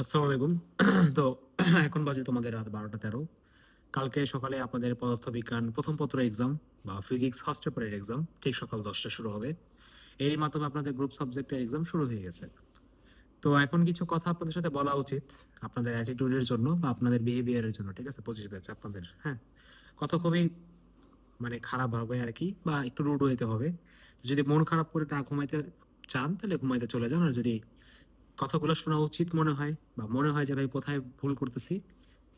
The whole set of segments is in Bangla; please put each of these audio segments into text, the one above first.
আসসালামু আলাইকুম। তো এখন বাজে তোমাদের রাত বারোটা তেরো। কালকে সকালে আপনাদের পদার্থবিজ্ঞান প্রথম পত্র এক্সাম বা ফিজিক্স ফার্স্ট পেপারের এক্সাম ঠিক সকাল দশটা শুরু হবে। এরই মাধ্যমে আপনাদের গ্রুপ সাবজেক্টের এক্সাম শুরু হয়ে গেছে। তো এখন কিছু কথা আপনাদের সাথে বলা উচিত, আপনাদের অ্যাটিটিউডের জন্য বা আপনাদের বিহেভিয়ারের জন্য, ঠিক আছে? পঁচিশ ব্যাচ আপনাদের হ্যাঁ? কথা খুবই মানে খারাপ হবে আর কি বা একটু রুড হইতে হবে। যদি মন খারাপ করে না ঘুমাইতে চান তাহলে ঘুমাইতে চলে যান আর যদি কথাগুলো শোনা উচিত মনে হয় বা মনে হয় যে, ভাই, কোথায় ভুল করতেছি?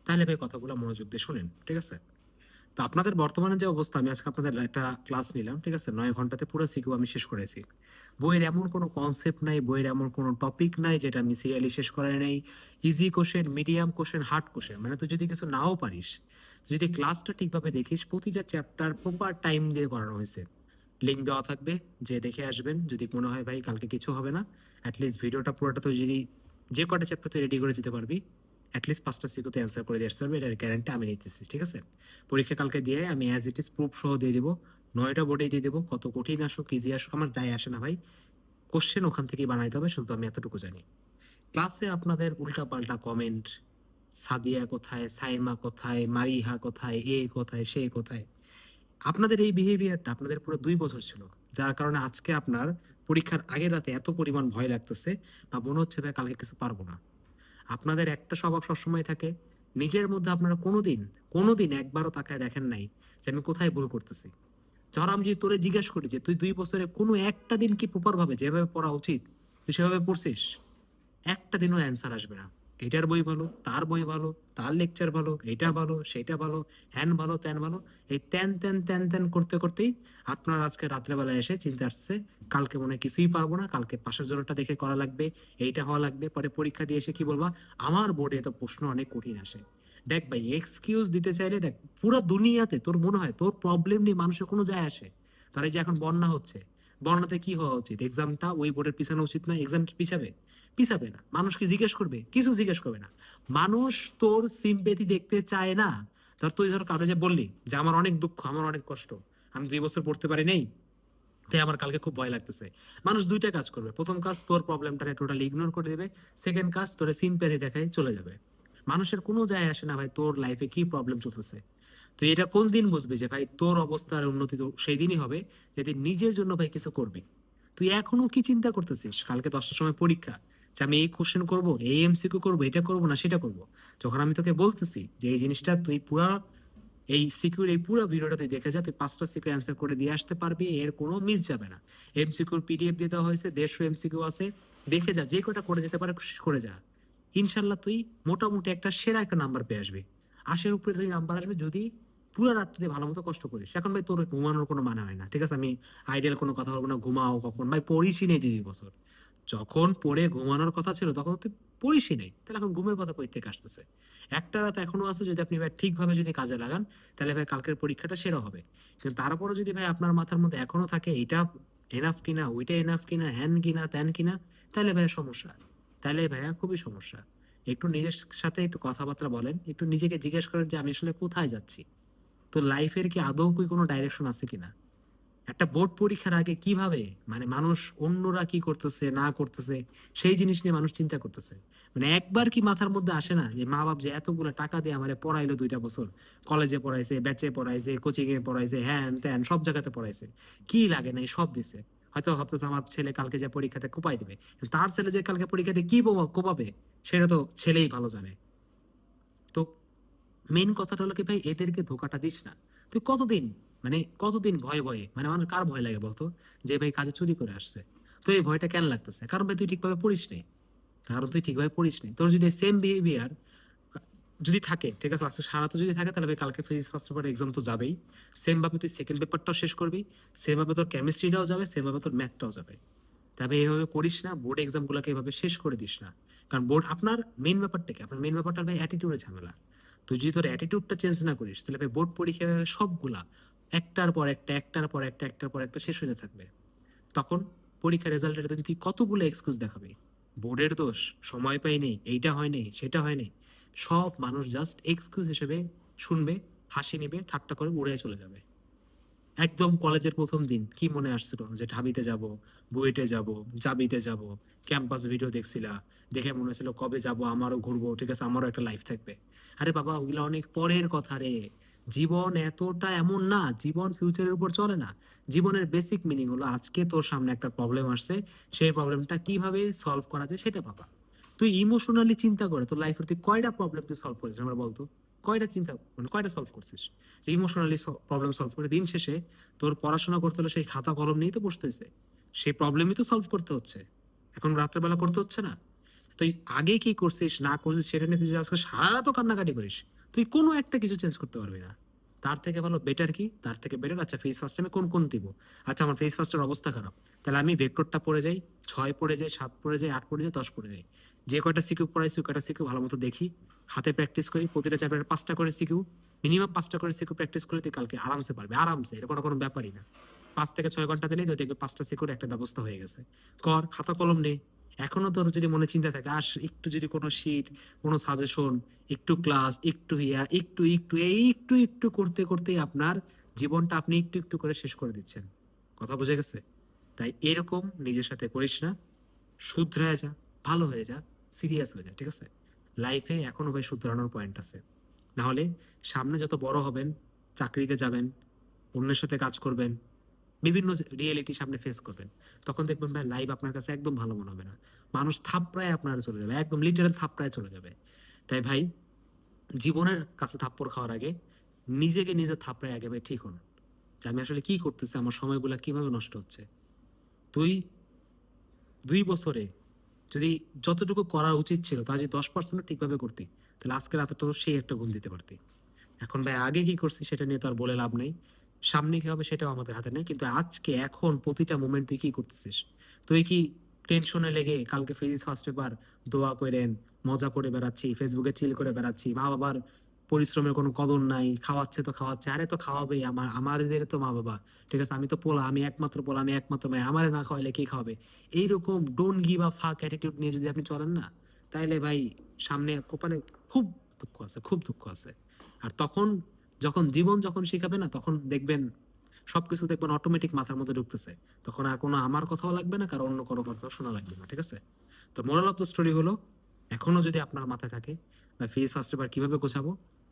তাহলে ভাই, কথাগুলো মনোযোগ দিয়ে শুনেন, ঠিক আছে? তো আপনাদের বর্তমানে যে অবস্থা, আমি আজকে আপনাদের একটা ক্লাস নিলাম, ঠিক আছে? নয় ঘন্টাতে পুরো সিকিউ আমি শেষ করেছি। বইয়ের এমন কোনো কনসেপ্ট নাই, বইয়ের এমন কোনো টপিক নাই, যেটা আমি সিরিয়ালি শেষ করাই নাই। Easy question medium question hard question মানে তুই যদি কিছু নাও পারিস যদি ক্লাসটা ঠিকভাবে দেখিস, প্রতিটা চ্যাপ্টার প্রপার টাইম দিয়ে করানো হয়েছে। লিঙ্ক দেওয়া থাকবে যে দেখে আসবেন। যদি মনে হয়, ভাই, কালকে কিছু হবে না অ্যাটলিস্ট ভিডিওটা পুরোটা তুই যদি যে কটা চ্যাপ্টার তুই রেডি করে যেতে পারবি অ্যাটলিস্ট পাঁচটা সিকুতে অ্যান্সার করে দিয়ে আসতে পারবি, এটার গ্যারান্টি আমি নিতেছি, ঠিক আছে? পরীক্ষা কালকে দিয়ে আমি অ্যাজ ইট ইজ প্রুফ সহ দিয়ে দিব, নয়টা বোর্ডে দিয়ে দেবো, কত কঠিন আসুক ইজি আসুক, আমার যায় আসে না ভাই। কোশ্চেন ওখান থেকেই বানাইতে হবে, শুধু আমি এতটুকু জানি। ক্লাসে আপনাদের উল্টা পাল্টা কমেন্ট সাদিয়া কোথায়, সাইমা কোথায়, মারিহা কোথায়, এ কোথায়, সে কোথায়? আপনাদের এই বিহেভিয়ারটা আপনাদের পুরো দুই বছর ছিল, যার কারণে আজকে আপনার পরীক্ষার আগের রাতে এত পরিমাণ ভয় লাগতেছে, বা মনে হচ্ছে ভাই কালকে কিছু পারব না। আপনাদের একটা স্বভাব সবসময় থাকে, নিজের মধ্যে আপনারা কোনোদিন কোনোদিন একবারও তাকায় দেখেন নাই যে আমি কোথায় ভুল করতেছি। জরাম আমি যদি তোরে জিজ্ঞাসা করি যে, তুই দুই বছরে কোনো একটা দিন কি প্রপার ভাবে যেভাবে পড়া উচিত, তুই সেভাবে পড়ছিস? একটা দিনও অ্যান্সার আসবে না। এটার বই ভালো, তার বই ভালো, তার লেকচার ভালো, এটা ভালো, সেটা ভালো, হ্যান ভালো, ত্যান ভালো, এই ত্যান ত্যান ত্যান ত্যান করতে করতেই আপনার আজকে রাত্রেবেলায় এসে চিন্তা আসছে, কালকে মনে কিছুই পারব না, কালকে পাশের জোরটা দেখে করা লাগবে, এইটা হওয়া লাগবে, পরে পরীক্ষা দিয়ে এসে কি বলবা, আমার বোর্ডে তো প্রশ্ন অনেক কঠিন আসে। দেখ ভাই এক্সকিউজ দিতে চাইলে দেখ, পুরো দুনিয়াতে তোর মনে হয় তোর প্রবলেম নিয়ে মানুষের কোনো যায় আসে। তার এই যে এখন বন্যা হচ্ছে বন্যাতে কি হওয়া উচিত? এক্সামটা ওই বোর্ডের পিছানো উচিত না? এক্সাম কি পিছাবে? পিছাবে না। মানুষ কি জিজ্ঞেস করবে? কিছু জিজ্ঞেস করবে না। মানুষ তোর সিম্পেথি দেখতে চায় না। ধর তুই ধর কারও যে বললি যে, আমার অনেক দুঃখ, আমার অনেক কষ্ট, আমি দুই বছর পড়তে পারি নেই, তাই আমার কালকে খুব ভয় লাগতেছে। মানুষ দুইটা কাজ করবে। প্রথম কাজ, তোর প্রবলেমটাকে টোটালি ইগনোর করে দেবে। সেকেন্ড কাজ, তোরে সিম্পেথি দেখায় চলে যাবে। মানুষের কোনো যায় আসে না ভাই তোর লাইফে কি প্রবলেম চলতেছে। তুই এটা কোন দিন বুঝবি যে ভাই তোর অবস্থার উন্নতি তো সেই দিনই হবে যেদিন নিজের জন্য ভাই কিছু করবি? তুই এখনও কি চিন্তা করতেছিস? কালকে দশটার সময় পরীক্ষা, যে আমি এই কোশ্চেন করব, এই এমসিকিউ করব, এটা করব না সেটা করব? যখন আমি তোকে বলতেছি যে এই জিনিসটা তুই পুরা এই সিকিউর এই পুরো ভিডিওটা তুই দেখে যা, তুই পাঁচটা সিকিউ অ্যান্সার করে দিয়ে আসতে পারবি, এর কোনো মিস যাবে না। এমসিকিউর পিডিএফ দেওয়া হয়েছে, দেড়শো এমসিকিউ আছে, দেখে যা, যে কটা করে যেতে পারে করে যা। ইনশাল্লাহ তুই মোটামুটি একটা সেরা একটা নাম্বার পেয়ে আসবি। আশের উপরে তুই নাম্বার আসবে যদি পুরো রাত্রিতে ভালো মতো কষ্ট করিস। এখন ভাই তোর ঘুমানোর কোনো মানে হয় না, ঠিক আছে? আমি আইডিয়াল কোনো কথা বলব না, ঘুমাও কখন? ভাই পড়িসই নেই দিদি বছর। যখন পড়ে ঘুমানোর কথা ছিল, তখন তুই পড়িসই নেই। তাহলে এখন ঘুমের কথা কই থেকে আসতেছে একটা রাত এখনও আছে, যদি আপনি ভাই ঠিকভাবে যদি কাজে লাগান, তাহলে ভাই কালকের পরীক্ষাটা সেরা হবে। কিন্তু তারপরে যদি ভাই আপনার মাথার মধ্যে এখনও থাকে, এটা এনাফ কিনা, ওইটা এনাফ কিনা হ্যান কিনা ত্যান কিনা, তাহলে ভাইয়া সমস্যা। তাহলে ভাইয়া খুবই সমস্যা। একটু নিজের সাথে একটু কথাবার্তা বলেন, একটু নিজেকে জিজ্ঞেস করেন যে আমি আসলে কোথায় যাচ্ছি? তো লাইফের কি আদৌ কি কোনো ডাইরেকশন আছে কিনা? একটা বোর্ড পরীক্ষার আগে কীভাবে মানে মানুষ অন্যরা কি করতেছে, না করতেছে, সেই জিনিস নিয়ে মানুষ চিন্তা করতেছে। মানে একবার কি মাথার মধ্যে আসে না যে মা বাপ যে এতগুলো টাকা দিয়ে আমারে পড়াইলো দুইটা বছর? কলেজে পড়াইছে ব্যাচে পড়াইছে কোচিং এ পড়াইছে, হ্যান ত্যান, সব জায়গাতে পড়াইছে। কি লাগে না এই সব দিছে? হয়তো ভাবতেছে আমার ছেলে কালকে যে পরীক্ষাতে কোপাই দিবে। তার ছেলে যে কালকে পরীক্ষাতে কি কোপাবে, সেটা তো ছেলেই ভালো জানে। মেইন কথাটা হলো কি, ভাই, এদেরকে ধোকাটা দিস না। তুই কতদিন মানে কতদিন ভয়ে ভয়ে মানে মানুষ কার ভয় লাগে বলতো? যে ভাই কাজে চুরি করে আসছে। তোর এই ভয়টা কেন লাগতেছে? কারণ ভাই তুই ঠিকভাবে পড়িস নেই কারণ তুই ঠিকভাবে পড়িস নেই তোর যদি সেম বিহেভিয়ার যদি থাকে, ঠিক আছে, আজকে সারা তো যদি থাকে, তাহলে ভাই কালকে ফিজিক্স ফার্স্ট পেপার এক্সাম তো যাবেই। সেম ভাবে তুই সেকেন্ড পেপারটাও শেষ করবি সেম ভাবে তোর কেমিস্ট্রিটাও যাবে সেম ভাবে তোর ম্যাথটাও যাবে। তবে এইভাবে করিস না বোর্ড এক্সামগুলোকে এভাবে শেষ করে দিস না। কারণ বোর্ড আপনার মেন ব্যাপারটা কি? আপনার মেন ব্যাপারটা ভাই অ্যাটিটিউডের ঝামেলা। তুই যদি তোর অ্যাটিটিউডটা চেঞ্জ না করিস, তাহলে ভাই বোর্ড পরীক্ষা সবগুলা, একটার পর একটা, একটার পর একটা, একটার পর একটা শেষ হয়ে থাকবে। তখন পরীক্ষার রেজাল্টের দিন তুই কতগুলো এক্সকিউজ দেখাবে? বোর্ডের দোষ, সময় পাই নেই এইটা হয় নেই সেটা হয় নেই সব মানুষ জাস্ট এক্সকিউজ হিসেবে শুনবে, হাসি নেবে, ঠাট্টা করে উড়ে চলে যাবে। একদম কলেজের প্রথম দিন কি মনে আসছিল? যে ঢাবিতে যাব, বুয়েটে যাব, জাবিতে যাব, ক্যাম্পাস ভিডিও দেখছিলা, দেখে মনে হয়েছিল কবে যাব, আমারও ঘুরবো, ঠিক আছে, আমারও একটা লাইফ থাকবে। আরে বাবা ওগুলো অনেক পরের কথা রে। জীবন এতটা এমন না, জীবন ফিউচারের উপর চলে না। জীবনের বেসিক মিনিং হলো, আজকে তোর সামনে একটা প্রবলেম আসছে, সেই প্রবলেমটা কীভাবে সলভ করা যায় সেটা বাবা তুই ইমোশনালি চিন্তা করে তোর লাইফের তুই কয়টা প্রবলেম তুই সলভ করেছিস, আমরা বলতো? কয়টা চিন্তা মানে কয়টা সলভ করছিস? যে ইমোশনালি প্রবলেম সলভ করে দিন শেষে তোর পড়াশোনা করতে হলে সেই খাতা কলম নিয়েই তো বসতে হয়েছে। সেই প্রবলেমই তো সলভ করতে হচ্ছে। এখন রাত্রেবেলা করতে হচ্ছে না। তুই আগে কি করছিস, না করছিস, সেটা নিয়ে তুই আজকে সারা রাতও কান্নাকাটি করিস, তুই কোনো একটা কিছু চেঞ্জ করতে পারবি না। তার থেকে ভালো বেটার কি? তার থেকে বেটার আচ্ছা ফেস ফার্স্ট আমি কোন কোন দিব? আচ্ছা আমার ফেস ফার্স্টের অবস্থা খারাপ। তাহলে আমি ভেক্টরটা পড়ে যাই, ছয় পড়ে যাই, সাত পড়ে যাই, আট পড়ে যাই, দশ পড়ে যাই। যে কয়টা সিকিউ পড়াইছি, ওই কয়টা সিকিউ ভালো মতো দেখি। হাতে প্র্যাকটিস করি, প্রতিটা চ্যাপ্টারে পাঁচটা করে সিকিউ। মিনিমাম পাঁচটা করে সিকিউ প্র্যাকটিস করে তুই কালকে আরামসে পারবে। আরামসে এরকম কোনো ব্যাপারই না। পাঁচ থেকে ছয় ঘণ্টা দিলেই দেখবে পাঁচটা সিকিউর একটা ব্যবস্থা হয়ে গেছে। কর, খাতা কলম নে। এখনও তোর যদি মনে চিন্তা থাকে, আস, একটু যদি কোনো শীট কোনো সাজেশন একটু ক্লাস একটু ইয়া, একটু একটু, এই একটু একটু করতে, করতেই আপনার জীবনটা আপনি একটু একটু করে শেষ করে দিচ্ছেন। কথা বোঝা গেছে? তাই এরকম নিজের সাথে করিস না। শুধরায় যা, ভালো হয়ে যা। সিরিয়াস হয়ে যায়, ঠিক আছে? লাইফে এখনও ভাই শুধরানোর পয়েন্ট আছে। না হলে সামনে যত বড় হবেন, চাকরিতে যাবেন, অন্যের সাথে কাজ করবেন, বিভিন্ন রিয়েলিটি সামনে ফেস করবেন, তখন দেখবেন ভাই লাইফ আপনার কাছে একদম ভালো মনে হবে না। মানুষ থাপড়ায় আপনার চলে যাবে, একদম লিটারাল থাপড়ায় চলে যাবে। তাই ভাই, জীবনের কাছে থাপ্পড় খাওয়ার আগে নিজেকে নিজে থাপড়ায় আগে ভাই ঠিক হন। যে আমি আসলে কি করতেছি, আমার সময়গুলো কীভাবে নষ্ট হচ্ছে? তুই দুই বছরে যদি যতটুকু করা উচিত ছিল তা যদি দশ পার্সেন্ট ঠিকভাবে করতে, তাহলে আজকে রাতে তো সেই একটা গোল দিতে পারতে। এখন ভাই, আগে কি করছি সেটা নিয়ে তো আর বলে লাভ নেই। সামনে কি হবে সেটাও আমাদের হাতে নেই, কিন্তু আজকে, এখন প্রতিটা মোমেন্ট তুই কি করতেছিস? তুই কি টেনশনে লেগে কালকে ফিজিক্স ফার্স্ট পেপার দোয়া করেন মজা করে বেড়াচ্ছি ফেসবুকে চিল করে বেড়াচ্ছি মা বাবার পরিশ্রমের কোনো কদর নাই, খাওয়াচ্ছে তো খাওয়াচ্ছে, আরে তো খাওয়াবেই, আমার, আমাদের তো মা বাবা, ঠিক আছে? আমি তো পোলা, আমি একমাত্র পোলা, আমি একমাত্র মেয়ে, আমারে না খাওয়াইলে কে খাওয়াবে? এইরকম ডোন্ট গিভ আ ফাক অ্যাটিটিউড নিয়ে যদি আপনি চলেন না, তাইলে ভাই সামনে কোপানে খুব দুঃখ আছে, খুব দুঃখ আছে। আর তখন যখন, জীবন যখন শিখাবে না, তখন দেখবেন সবকিছু দেখবেন অটোমেটিক মাথার মধ্যে ঢুকতেছে। তখন আর কোনো আমার কথাও লাগবে না, কারও অন্য কোনো কথা শোনা লাগবে না, ঠিক আছে? তো মোরাল অফ দ্য স্টোরি হলো, এখনও যদি আপনার মাথায় থাকে বা ফেস ফার্স্ট এবার কীভাবে গোছাবো?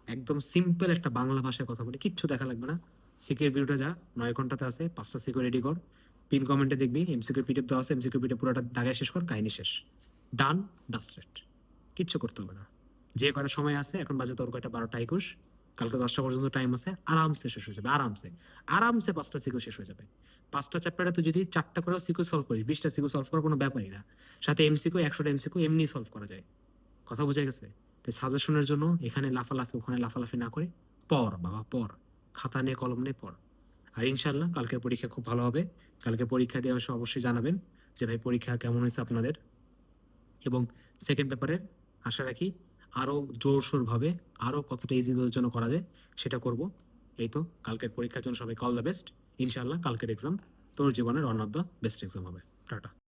একদম সিম্পল একটা বাংলা ভাষায় কথা বলি, কিচ্ছু দেখা লাগবে না। সিকিউর ভিডিওটা যা, নয় ঘন্টাতে আছে, পাঁচটা সিকিউর রেডি কর। পিন কমেন্টে দেখবি এমসিকিউ পিডিএফ দেওয়া আছে এমসিকিউ পিডিএফ পুরোটা দাগায় শেষ কর, কাহিনী শেষ। ডান ডাস্টেড কিচ্ছু করতে হবে না। যে কয়টা সময় আছে, এখন বাজে তোর কয়টা? বারোটা একুশ। কালকে দশটা পর্যন্ত টাইম আছে, আরামসে শেষ হয়ে যাবে, আরামসে। আরামসে পাঁচটা সিকিউ শেষ হয়ে যাবে। পাঁচটা চ্যাপ্টারে তুই যদি চারটা করেও সিকিউ সলভ করিস, বিশটা সিকিউ সলভ করার কোনো ব্যাপারই না। সাথে এমসিকিউ একশোটা এমসিকিউ এমনি সলভ করা যায়। কথা বোঝা গেছে? তাই সাজেশনের জন্য এখানে লাফালাফি, ওখানে লাফালাফি না করে পর, বাবা, পর। খাতা নিয়ে, কলম নিয়ে পর। আর ইনশাল্লাহ কালকের পরীক্ষা খুব ভালো হবে। কালকে পরীক্ষা দেওয়ার সময় অবশ্যই জানাবেন যে ভাই পরীক্ষা কেমন হয়েছে আপনাদের। এবং সেকেন্ড পেপারের আশা রাখি আরও জোরসোরভাবে আরও কতটা ইজি জন্য করা যায় সেটা করব। এই তো, কালকের পরীক্ষার জন্য সবাই কল দ্য বেস্ট ইনশাল্লাহ কালকের এক্সাম তোর জীবনের one of the best exam হবে। টাটা।